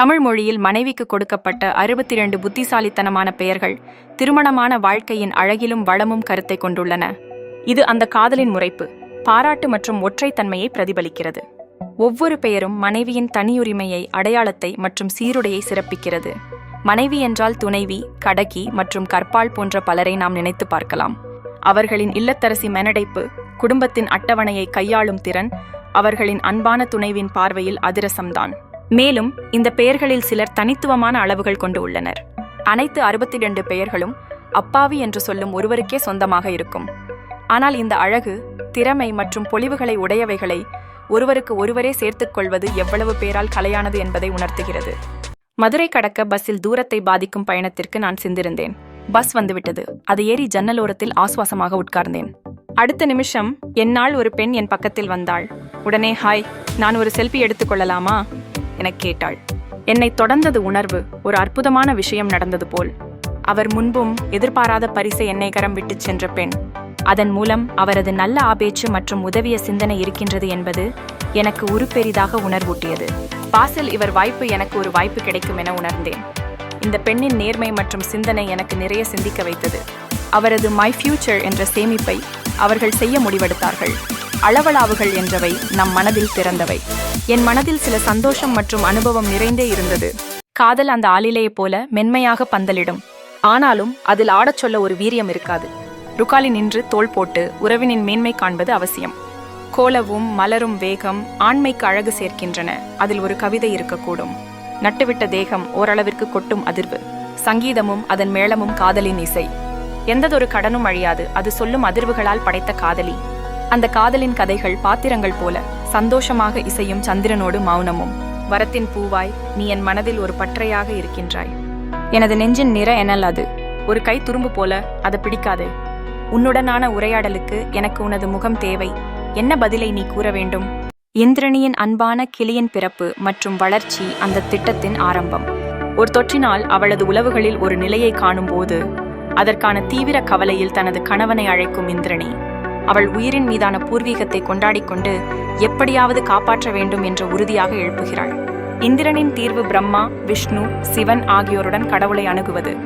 தமிழ் மொழியில் மனைவிக்கு கொடுக்கப்பட்ட அறுபத்தி இரண்டு புத்திசாலித்தனமான பெயர்கள் திருமணமான வாழ்க்கையின் அழகிலும் வளமும் கருத்தை கொண்டுள்ளன. இது அந்த காதலின் முறைப்பு பாராட்டு மற்றும் ஒற்றைத்தன்மையை பிரதிபலிக்கிறது. ஒவ்வொரு பெயரும் மனைவியின் தனியுரிமையை அடையாளத்தை மற்றும் சீருடையை சிறப்பிக்கிறது. மனைவி என்றால் துணைவி கடகி மற்றும் கற்பால் போன்ற பலரை நாம் நினைத்து பார்க்கலாம். அவர்களின் இல்லத்தரசி மெனடைப்பு குடும்பத்தின் அட்டவணையை கையாளும் திறன் அவர்களின் அன்பான துணைவின் பார்வையில் அதிரசம்தான். மேலும் இந்த பெயர்களில் சிலர் தனித்துவமான அளவுகள் கொண்டு உள்ளனர். அனைத்து அறுபத்தி இரண்டு பெயர்களும் அப்பாவி என்று சொல்லும் ஒருவருக்கே சொந்தமாக இருக்கும். ஆனால் இந்த அழகு திறமை மற்றும் பொலிவுகளை உடையவைகளை ஒருவருக்கு ஒருவரே சேர்த்துக் கொள்வது எவ்வளவு பேரால் கலையானது என்பதை உணர்த்துகிறது. மதுரை கடக்க பஸ்ஸில் தூரத்தை பாதிக்கும் பயணத்திற்கு நான் சிந்திருந்தேன். பஸ் வந்துவிட்டது. அதை ஏறி ஜன்னலோரத்தில் ஆசுவாசமாக உட்கார்ந்தேன். அடுத்த நிமிஷம் என்னால் ஒரு பெண் என் பக்கத்தில் வந்தாள். உடனே ஹாய் நான் ஒரு செல்ஃபி எடுத்துக்கொள்ளலாமா எனக் கேட்டாள். என்னை தொடர்ந்தது உணர்வு ஒரு அற்புதமான விஷயம் நடந்தது போல். அவர் முன்பும் எதிர்பாராத பரிசை என்னை கரம் விட்டுச் சென்ற பெண். அதன் மூலம் அவரது நல்ல ஆபேச்சு மற்றும் உதவிய சிந்தனை இருக்கின்றது என்பது எனக்கு உருப்பெரிதாக உணர்வூட்டியது. பாசல் இவர் வாய்ப்பு எனக்கு ஒரு வாய்ப்பு கிடைக்கும் என உணர்ந்தேன். இந்த பெண்ணின் நேர்மை மற்றும் சிந்தனை எனக்கு நிறைய சிந்திக்க வைத்தது. அவரது மை ஃபியூச்சர் என்ற சேமிப்பை அவர்கள் செய்ய முடிவெடுத்தார்கள். அளவளாவுகள் என்றவை நம் மனதில் பிறந்தவை. என் மனதில் சில சந்தோஷம் மற்றும் அனுபவம் நிறைந்தே இருந்தது. காதல் அந்த ஆளிலேயே போல மென்மையாக பந்தலிடும். ஆனாலும் அதில் ஆடச் சொல்ல ஒரு வீரியம் இருக்காது. ருக்காலி நின்று தோள் போட்டு உறவினின் மேன்மை காண்பது அவசியம். கோலவும் மலரும் வேகம் ஆண்மைக்கு அழகு சேர்க்கின்றன. அதில் ஒரு கவிதை இருக்கக்கூடும். நட்டுவிட்ட தேகம் ஓரளவிற்கு கொட்டும் அதிர்வு. சங்கீதமும் அதன் மேளமும் காதலின் இசை. எந்ததொரு கடனும் அழியாது. அது சொல்லும் அதிர்வுகளால் படைத்த காதலி. அந்த காதலின் கதைகள் பாத்திரங்கள் போல. சந்தோஷமாக இசையும் சந்திரனோடு மௌனமும். வரத்தின் பூவாய் நீ என் மனதில் ஒரு பற்றையாக இருக்கின்றாய். எனது நெஞ்சின் நிற எனல் அது. ஒரு கை துரும்பு போல அது பிடிக்காது. உன்னுடனான உரையாடலுக்கு எனக்கு உனது முகம் தேவை. என்ன பதிலை நீ கூற வேண்டும்? இந்திரணியின் அன்பான கிளியின் பிறப்பு மற்றும் வளர்ச்சி அந்த திட்டத்தின் ஆரம்பம். ஒரு தொற்றினால் அவளது உளவுகளில் ஒரு நிலையை காணும்போது அதற்கான தீவிர கவலையில் தனது கணவனை அழைக்கும் இந்திரணி அவள் உயிரின் மீதான பூர்வீகத்தை கொண்டாடிக் கொண்டு எப்படியாவது காப்பாற்ற வேண்டும் என்ற உறுதியாக எழுப்புகிறாள். இந்திரனின் தீர்வு பிரம்மா விஷ்ணு சிவன் ஆகியோருடன் கடவுளை அணுகுவது.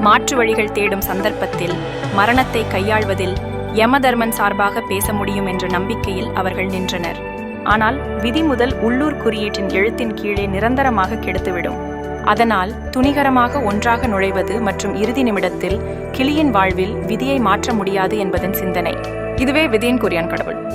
மாற்று வழிகள் தேடும் சந்தர்ப்பத்தில் மரணத்தை கையாள்வதில் யமதர்மன் சார்பாக பேச முடியும் என்ற நம்பிக்கையில் அவர்கள் நின்றனர். ஆனால் விதி முதல் உள்ளூர் குறியீட்டின் எழுத்தின் கீழே நிரந்தரமாக கெடுத்துவிடும். அதனால் துணிகரமாக ஒன்றாக நுழைவது மற்றும் இறுதி நிமிடத்தில் கிளியின் வாழ்வில் விதியை மாற்ற முடியாது என்பதன் சிந்தனை. இதுவே விதியின் கொரியான் கடவுள்.